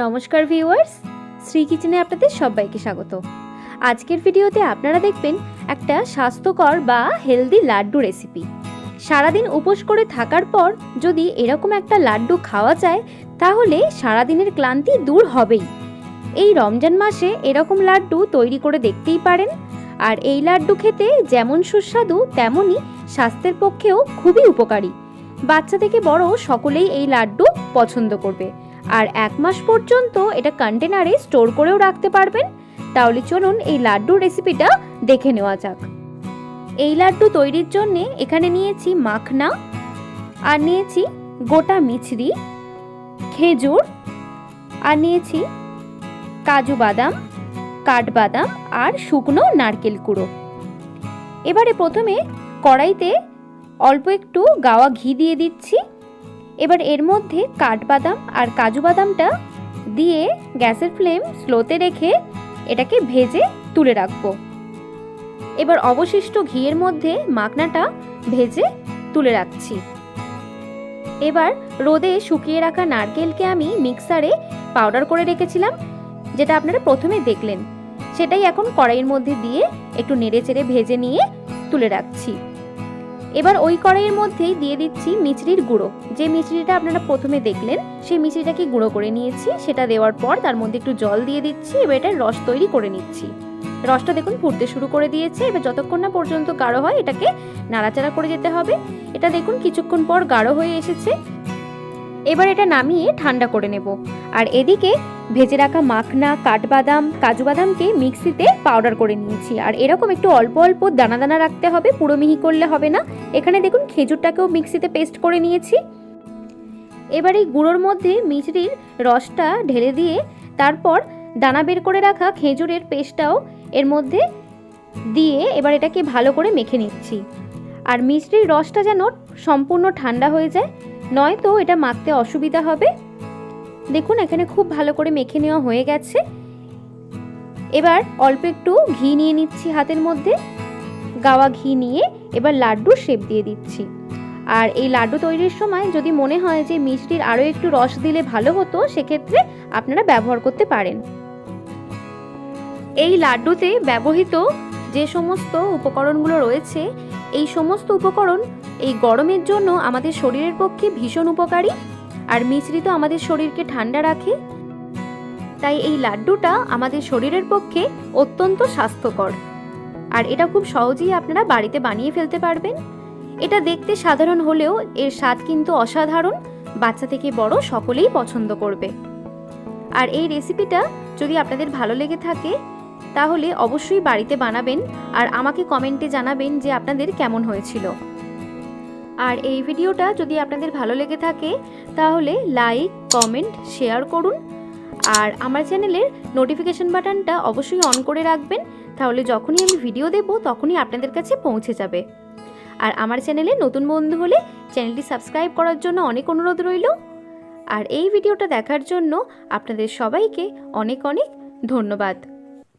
নমস্কার ভিউয়ার্স, শ্রী কিচেনে আপনাদের সবাইকে স্বাগত। আজকের ভিডিওতে আপনারা দেখবেন একটা স্বাস্থ্যকর বা হেলদি লাড্ডু রেসিপি। সারাদিন উপোস করে থাকার পর যদি এরকম একটা লাড্ডু খাওয়া যায়, তাহলে সারাদিনের ক্লান্তি দূর হবেই। এই রমজান মাসে এরকম লাড্ডু তৈরি করে দেখতেই পারেন। আর এই লাড্ডু খেতে যেমন সুস্বাদু, তেমনই স্বাস্থ্যের পক্ষেও খুবই উপকারী। বাচ্চা থেকে বড় সকলেই এই লাড্ডু পছন্দ করবে। আর এক মাস পর্যন্ত এটা কন্টেনারে স্টোর করেও রাখতে পারবেন। তাহলে চলুন এই লাড্ডুর রেসিপিটা দেখে নেওয়া যাক। এই লাড্ডু তৈরির জন্য এখানে নিয়েছি মাখনা আর নিয়েছি গোটা মিছরি, খেজুর আর নিয়েছি কাজু বাদাম, কাঠবাদাম আর শুকনো নারকেল কুড়ো। এবারে প্রথমে কড়াইতে অল্প একটু গাওয়া ঘি দিয়ে দিচ্ছি। এবার এর মধ্যে কাঠবাদাম আর কাজু বাদামটা দিয়ে গ্যাসের ফ্লেম স্লোতে রেখে এটাকে ভেজে তুলে রাখব। এবার অবশিষ্ট ঘিয়ের মধ্যে মাখনাটা ভেজে তুলে রাখছি। এবার রোদে শুকিয়ে রাখা নারকেলকে আমি মিক্সারে পাউডার করে রেখেছিলাম, যেটা আপনারা প্রথমে দেখলেন। সেটাই এখন কড়াইয়ের মধ্যে দিয়ে একটু নেড়ে চেড়ে ভেজে নিয়ে তুলে রাখছি। এবার ওই কড়াইয়ের মধ্যেই দিয়ে দিচ্ছি মিচড়ির গুঁড়ো। যে মিচড়িটা আপনারা প্রথমে দেখলেন, সেই মিচড়িটাকে গুঁড়ো করে নিয়েছি। সেটা দেওয়ার পর তার মধ্যে একটু জল দিয়ে দিচ্ছি। এবার এটার রস তৈরি করে নিচ্ছি। রসটা দেখুন ফুটতে শুরু করে দিয়েছে। এবার যতক্ষণ না পর্যন্ত গাঢ় হয়, এটাকে নাড়াচাড়া করে যেতে হবে। এটা দেখুন কিছুক্ষণ পর গাঢ় হয়ে এসেছে। এবার এটা নামিয়ে ঠান্ডা করে নেব। আর এদিকে ভেজে রাখা মাখনা, কাঠবাদাম কাজু বাদামকে মিক্সিতে পাউডার করে নিয়েছি। আর এরকম একটু অল্প অল্প দানা দানা রাখতে হবে, পুরো মিহি করলে হবে না। এখানে দেখুন খেজুরটাকেও মিক্সিতে পেস্ট করে নিয়েছি। এবার এই গুঁড়োর মধ্যে মিচড়ির রসটা ঢেলে দিয়ে তারপর দানা বের করে রাখা খেজুরের পেস্টটাও এর মধ্যে দিয়ে এবার এটাকে ভালো করে মেখে নিচ্ছি। আর মিষ্টির রসটা যেন সম্পূর্ণ ঠান্ডা হয়ে যায়, নয়তো এটা মাখতে অসুবিধা হবে। দেখুন, এখানে খুব ভালো করে মেখে নেওয়া হয়ে গেছে। এবার অল্প একটু ঘি নিয়ে নিচ্ছি হাতের মধ্যে। গাওয়া ঘি নিয়ে এবার লাড্ডুর শেপ দিয়ে দিচ্ছি। আর এই লাড্ডু তৈরির সময় যদি মনে হয় যে মিষ্টির আরও একটু রস দিলে ভালো হতো, সেক্ষেত্রে আপনারা ব্যবহার করতে পারেন। এই লাড্ডুতে ব্যবহৃত যে সমস্ত উপকরণগুলো রয়েছে, এই সমস্ত উপকরণ এই গরমের জন্য আমাদের শরীরের পক্ষে ভীষণ উপকারী। আর মিশ্রি তো আমাদের শরীরকে ঠান্ডা রাখে। তাই এই লাড্ডুটা আমাদের শরীরের পক্ষে অত্যন্ত স্বাস্থ্যকর। আর এটা খুব সহজেই আপনারা বাড়িতে বানিয়ে ফেলতে পারবেন। এটা দেখতে সাধারণ হলেও এর স্বাদ কিন্তু অসাধারণ, বাচ্চা থেকে বড় সকলেই পছন্দ করবে। আর এই রেসিপিটা যদি আপনাদের ভালো লেগে থাকে, তাহলে অবশ্যই বাড়িতে বানাবেন আর আমাকে কমেন্টে জানাবেন যে আপনাদের কেমন হয়েছিল। আর এই ভিডিওটা যদি আপনাদের ভালো লেগে থাকে, তাহলে লাইক কমেন্ট শেয়ার করুন। আর আমার চ্যানেলের নোটিফিকেশন বাটনটা অবশ্যই অন করে রাখবেন, তাহলে যখনই আমি ভিডিও দেব, তখনই আপনাদের কাছে পৌঁছে যাবে। আর আমার চ্যানেলে নতুন বন্ধু হলে চ্যানেলটি সাবস্ক্রাইব করার জন্য অনেক অনুরোধ রইল। আর এই ভিডিওটা দেখার জন্য আপনাদের সবাইকে অনেক অনেক ধন্যবাদ।